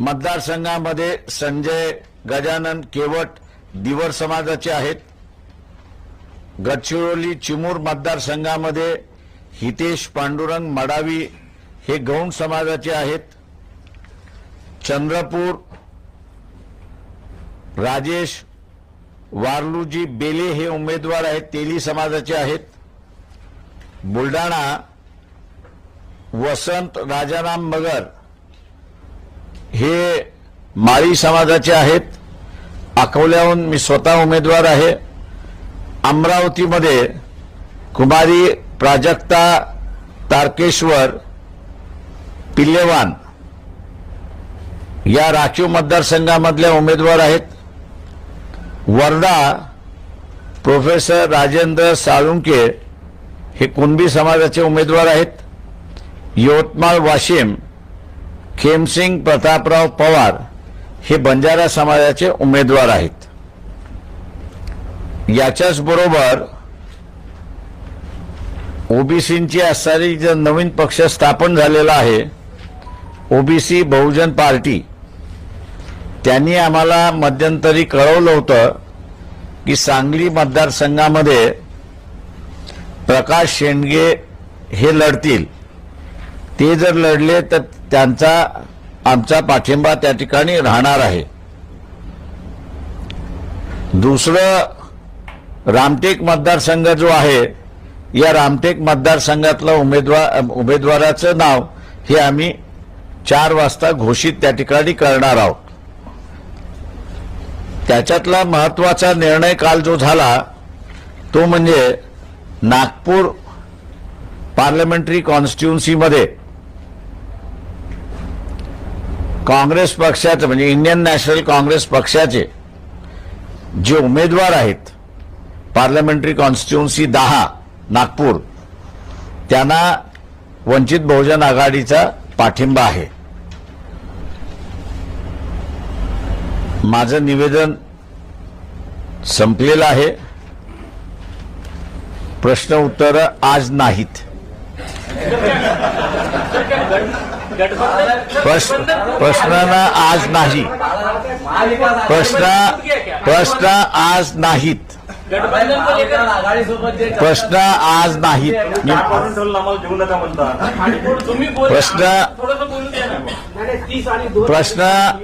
मतदारसंघामध्ये संजय गजानन केवट दिवर समाजाचे आहेत. गडचिरोली चिमूर मतदारसंघामध्ये हितेश पांडुरंग मडावी हे गौण समाजाचे आहेत. चंद्रपूर राजेश वारलूजी बेले हे उमेदवार आहेत तेली समाजाचे आहेत. बुलढाणा वसंत राजाराम मगर हे माळी समाजाचे आहेत. अकोल्याहून मी स्वतः उमेदवार आहे. अमरावतीमध्ये कुमारी प्राजक्ता तारकेश्वर पिल्लेवान या राखीव मतदारसंघामधल्या उमेदवार आहेत. वर्धा प्रोफेसर राजेंद्र साळुंके हे कुणबी समाजाचे उमेदवार आहेत. यवतमाळ वाशिम खेमसिंग प्रतापराव पवार हे बंजारा समाजाचे उमेदवार आहेत. याच्याच बरोबर ओबीसींची असणारी जर नवीन पक्ष स्थापन झालेला आहे ओबीसी बहुजन पार्टी त्यांनी आम्हाला मध्यंतरी कळवलं होतं की सांगली मतदारसंघामध्ये प्रकाश शेंडगे हे लढतील. ते जर लढले तर त्यांचा आमचा पाठिंबा त्या ठिकाणी राहणार आहे. दुसरं रामटेक मतदारसंघ जो आहे या रामटेक मतदारसंघातलं उमेदवार उमेदवाराचं नाव हे आम्ही चार वाजता घोषित त्या ठिकाणी करणार आहोत. त्याच्यातला महत्त्वाचा निर्णय काल जो झाला तो म्हणजे नागपूर पार्लमेंटरी कॉन्स्टिट्युन्सीमध्ये काँग्रेस पक्षाचं म्हणजे इंडियन नॅशनल काँग्रेस पक्षाचे जे उमेदवार आहेत पार्लमेंटरी कॉन्स्टिट्युन्सी दहा नागपूर त्यांना वंचित बहुजन आघाडीचा पाठिंबा आहे. माझं निवेदन संपलेलं आहे. प्रश्न उत्तर आज नाहीत. प्रश्न प्रश्न आज नाही. प्रश्न प्रश्न आज नाहीत. प्रश्न आज नाहीत. प्रश्न प्रश्न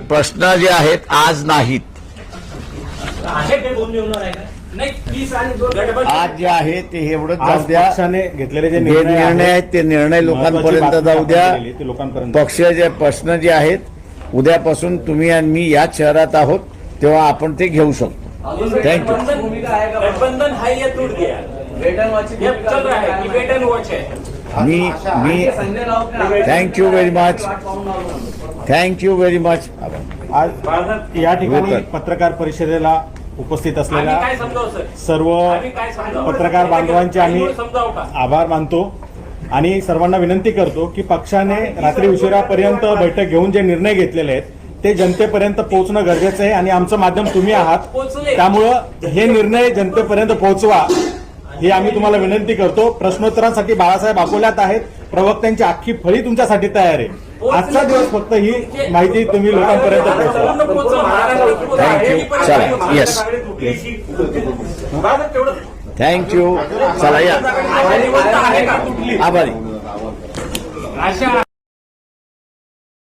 प्रश्न जे आहेत आज नाहीत. आज जे आहे ते एवढंच जाऊ आज द्या. पक्षाने घेतलेले जे निर्णय आहेत ते निर्णय लोकांपर्यंत जाऊ द्या. आपण दिलेली, ते लोकांपर्यंत. पक्ष जे प्रश्न जे आहेत उद्यापासून तुम्ही आणि मी याच शहरात आहोत तेव्हा आपण ते घेऊ शकतो. थँक्यू गठबंधन है मी मी thank you very much thank you very much आज या ठिकाणी. पत्रकार परिषदेला उपस्थित असलेल्या सर्व पत्रकार बांधवांचे आम्ही आभार मानतो आणि सर्वांना विनंती करतो की पक्षाने रात्री उशिरापर्यंत बैठक घेऊन जे निर्णय घेतलेले आहेत ते जनतेपर्यंत पोहोचणं गरजेचं आहे आणि आमचं माध्यम तुम्ही आहात. त्यामुळं हे निर्णय जनतेपर्यंत पोहोचवा. ही आम्ही तुम्हाला विनंती करतो. प्रश्नोत्तरांसाठी बाळासाहेब अकोल्यात आहेत. प्रवक्त्यांची अख्खी फळी तुमच्यासाठी तयार आहे. आजचा दिवस फक्त ही माहिती तुम्ही लोकांपर्यंत पण चला, तेवढं थँक्यू चला या. आभारी. आशा